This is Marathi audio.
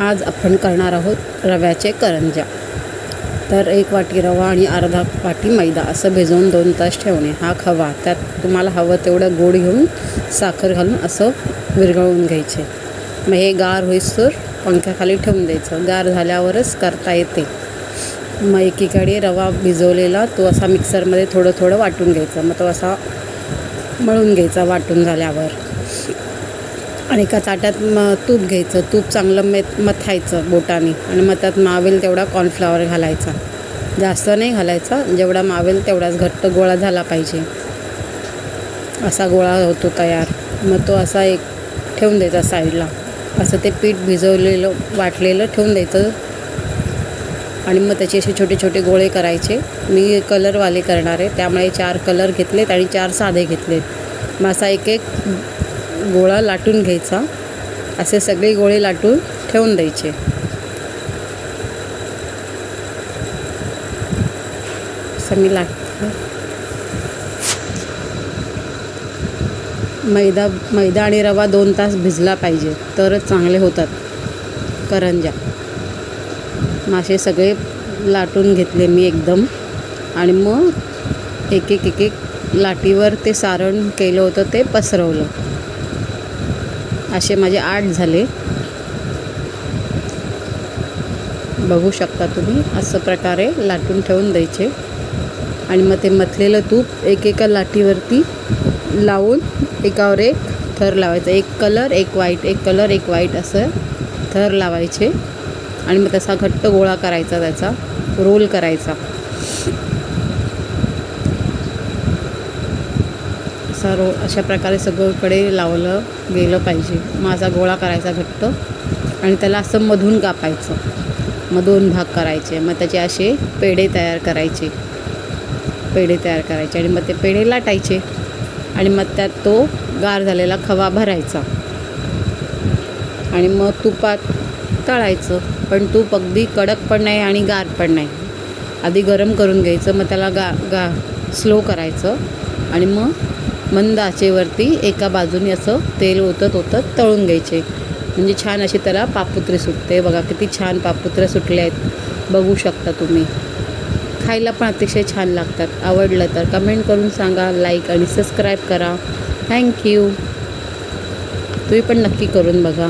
आज आपण करणार आहोत रव्याचे करंज्या. तर एक वाटी रवा आणि अर्धा वाटी मैदा असं भिजवून दोन तास ठेवणे. हा खवा. त्यात तुम्हाला हवं तेवढं गोड घेऊन साखर घालून असं विरघळवून घ्यायचे. मग हे गार होईस्तोर पंख्याखाली ठेवून द्यायचं. गार झाल्यावरच करता येते. मग एकीकडे रवा भिजवलेला तो असा मिक्सरमध्ये थोडं थोडं वाटून घ्यायचा. मग तो असा मळून घ्यायचा वाटून झाल्यावर. आणि एका ताटात मग तूप घ्यायचं. तूप चांगलं मे मथायचं बोटाने. आणि मग त्यात मावेल तेवढा कॉर्नफ्लावर घालायचा. जास्त नाही घालायचा. जेवढा मावेल तेवढाच घट्ट गोळा झाला पाहिजे. असा गोळा होतो तयार. मग तो असा एक ठेवून द्यायचा साईडला. असं ते पीठ भिजवलेलं वाटलेलं ठेवून द्यायचं. आणि मग त्याचे असे छोटे छोटे गोळे करायचे. मी कलरवाले करणार आहे. त्यामुळे चार कलर घेतलेत आणि चार साधे घेतलेत. मग असा एक एक गोळा लाटून घ्यायचा. असे सगळे गोळे लाटून ठेवून द्यायचे. असं मी लाट मैदा मैदा आणि रवा दोन तास भिजला पाहिजे तरच चांगले होतात. करंज्या. मासे सगळे लाटून घेतले मी एकदम. आणि मग एक एक एक एक लाटीवर ते सारण केलं होतं ते पसरवलं. असे माझे आठ झाले. बघू शकता तुम्ही असं प्रकारे लाटून ठेवून द्यायचे. आणि मग ते मथलेलं तूप एकेका लाटीवरती लावून एकावर एक थर लावायचा. एक कलर एक वाईट एक कलर एक वाईट असं थर लावायचे. आणि मग तसा घट्ट गोळा करायचा त्याचा रोल करायचा. असा रो अशा प्रकारे सगळीकडे लावलं गेलं पाहिजे. मग असा गोळा करायचा घट्ट आणि त्याला असं मधून कापायचं. मग दोन भाग करायचे. मग त्याचे असे पेढे तयार करायचे. पेढे तयार करायचे आणि मग ते पेढे लाटायचे. आणि मग त्यात तो गार झालेला खवा भरायचा. आणि मग तुपात तळायचं. पण तूप अगदी कडक पण नाही आणि गार पण नाही. आधी गरम करून घ्यायचं. मग त्याला गा गा स्लो करायचं. आणि मग मंद आचेवरती एका बाजूने असं तेल ओतत ओतत तळून घ्यायचे. म्हणजे छान अशी त्याला पापुत्रे सुटते. बघा किती छान पापुत्रे सुटले आहेत. बघू शकता तुम्ही. खायला पण अतिशय छान लागतात. आवडलं तर कमेंट करून सांगा लाईक आणि सबस्क्राईब करा. थँक्यू तुम्ही पण नक्की करून बघा.